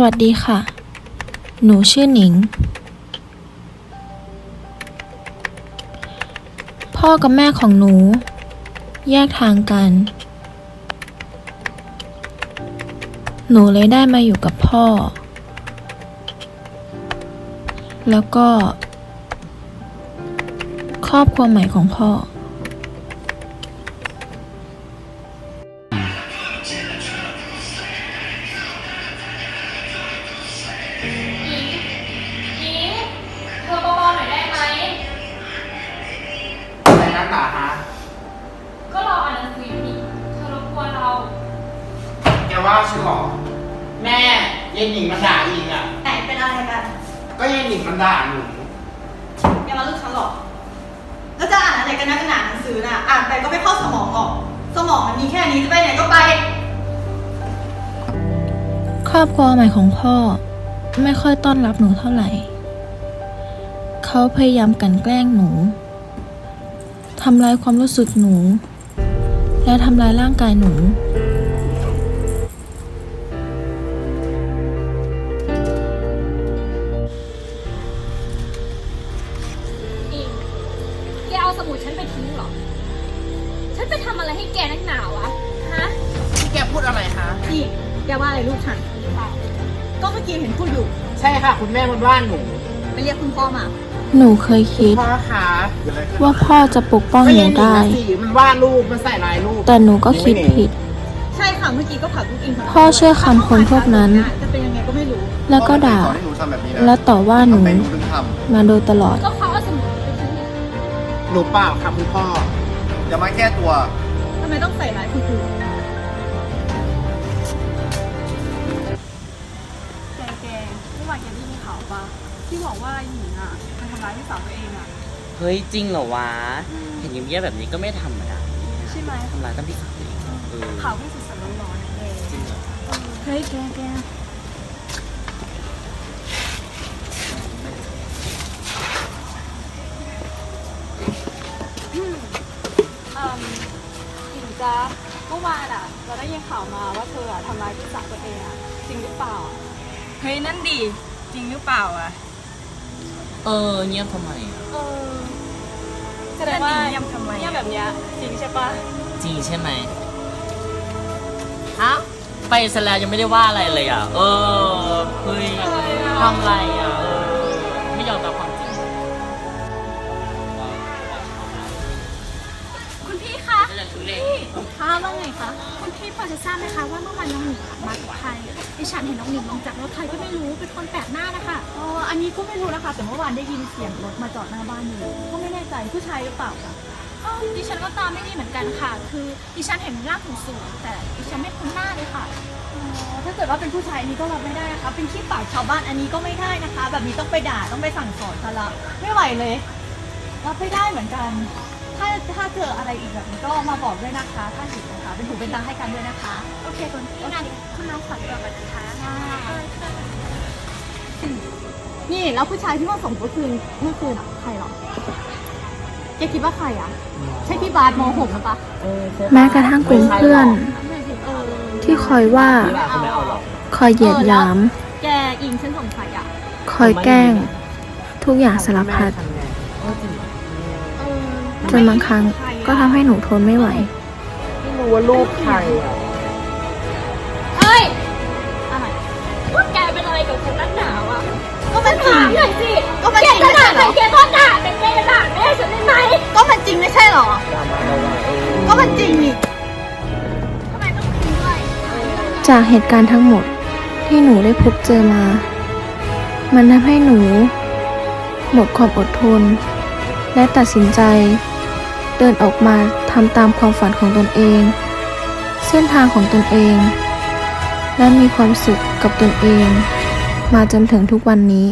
วัสดีค่ะ หนูชื่อหนิง พ่อกับแม่ของหนู แยกทางกัน หนูเลยได้มาอยู่กับพ่อ แล้วก็ ครอบครัวใหม่ของพ่อ หนาฮะ ก็รออ่านหนังสืออยู่นี่เธอรบกวนเรา แกว่าฉันเหรอ แม่ยายหนิงมันด่าอิงอะ ไหนเป็นอะไรกันก็ยายหนิงมันด่าหนูแกมาลูกฉันหรอก แล้วจะอ่านอะไรกันนักกันหนาหนังสือน่ะ อ่านไปก็ไม่เข้าสมองหรอก สมองมันมีแค่นี้จะไปไหนก็ไป ครอบครัวใหม่ของพ่อ ไม่ค่อยต้อนรับหนูเท่าไหร่ เขาพยายามกลั่นแกล้งหนู ทำลายความรู้สึกหนู และทำลายร่างกายหนู อิงแกเอาสมุดฉันไปทิ้งเหรอ ฉันไปทำอะไรให้แกนักหนาวะ ฮะ ที่แกพูดอะไรคะ นี่แกว่าอะไรลูกฉัน ก็เมื่อกี้เห็นพูดอยู่ ใช่ค่ะ คุณแม่มันว่าหนู ไปเรียกคุณพ่อมา หนูเคยคิด พ่อคะว่าพ่อจะปกป้องก็หนูยายหนิงได้น่ะสิมันว่าลูกมันใส่ร้ายลูกแต่หนูก็คิดผิด ใช่ค่ะเมื่อกี้ก็ผลักลูกอิงคนนั้นพ่อเชื่อคำคนพวกนั้น จะเป็นยังไงก็ไม่รู้ แล้วก็ด่าขอให้หนูทำแบบนี้นะและต่อว่าหนูทำไมหนูถึงทมาโดยตลอด ก็เขาเอาสมุดไปทิ้งนี่หนูเปล่าค่ะคุณพ่อำอย่ามาแก้ตัว ทำไมต้องใส่ร้ายคุณครูแกแกเมื่อวานแกได้ยินข่าวปะ ที่บอกว่าหญิงอะมันทำร้ายพี่สาวตัวเองอะ เฮ้ยจริงเหรอวะเห็นเงียบๆแบบนี้ก็ไม่ธรรมดาใช่ไหมทำร้ายตั้งพี่สาวตัวเองเออข่าวเพิ่งสดๆร้อนๆนะแกจริงเหรอเฮ้ยแกแกอืมเอิ่มหญิงจ๊ะเมื่อวานอะ เราได้ยินข่าวมาว่าเธออะทำร้ายพี่สาวตัวเองอะจริงหรือเปล่า เฮ้ยนั่นดีจริงหรือเปล่าอะ เออเงียบทำไมอะเออแสดงว่าเยี่ยมทำไมอะเยี่ยมแบบเนี้ยจริงใช่ปะจริงใช่ไหมฮะไปซะแล้วยังไม่ได้ว่าอะไรเลยอะ เออเฮ้ยทำอะไรอะเออไม่ยอมรับความจริงคุณพี่คะ ก็จะทุเรศค่ะว่าไงคะ คุณพี่พอจะทราบไหมคะว่าเมื่อวานน้องหนิงมากับใครดิฉันเห็นน้องหนิงลงจากรถใครก็ไม่รู้เป็นคนแปลกหน้านะคะอ๋ออันนี้ก็ไม่รู้นะคะ แต่เมื่อวานได้ยินเสียงรถมาจอดหน้าบ้านอยู่ก็ไม่แน่ใจผู้ชายหรือเปล่าคะเอ้าดิฉันก็ตามไม่ดีเหมือนกันค่ะ คือดิฉันเห็นร่างสูงๆแต่ดิฉันไม่คุ้นหน้าเลยค่ะอ๋อถ้าเกิดว่าเป็นผู้ชายอันนี้ก็รับไม่ได้นะคะ เป็นขี้ปากชาวบ้านอันนี้ก็ไม่ได้นะคะ แบบนี้ต้องไปด่าต้องไปสั่งสอนซะละไม่ไหวเลยรับไม่ได้เหมือนกัน ถ้าถ้าเจออะไรอีกแบบนี้ก็มาบอกด้วยนะคะ ถ้าเห็นนะคะ เป็นหูเป็นตาให้กันด้วยนะคะ โอเคคุณพี่งั้นคุณน้องขอตัวก่อนนะคะนี่แล้วผู้ชายที่มาส่งเมื่อคืนเมื่อคืนอะใครหรอแกคิดว่าใครอะ ใช่พี่บาสมหกหรือปะแม้กระทั่งกลุ่มเพื่อนเออที่คอยว่าที่ว่าเขาไม่เอาหรอกคอยเหยียดหยาม แกอิงฉันสงสัยอะ คอยแกล้ง ทุกอย่างสารพัดเออ จนบางครั้งก็ทำให้หนูทนไม่ไหว ไม่รู้ว่าลูกใครอะเฮ้ยอะไรพวกแกเป็นอะไรกับคนนักหนาวอะก็มันจริงถามหน่อยสิก็มันแกจริงจะไม่ด่าใช่ใคเหรรอแกก็ด่าแต่แกจะด่าแม่ฉันได้ไหมก็มันจริงไม่ใช่เหรอก็มันจริงนี่ทำไมต้องทิ้งด้วยจากเหตุการณ์ทั้งหมดที่หนูได้พบเจอมา มันทำให้หนู หมดความอดทน และตัดสินใจ เดินออกมาทำตามความฝันของตนเอง เส้นทางของตนเอง และมีความสุขกับตนเอง มาจนถึงทุกวันนี้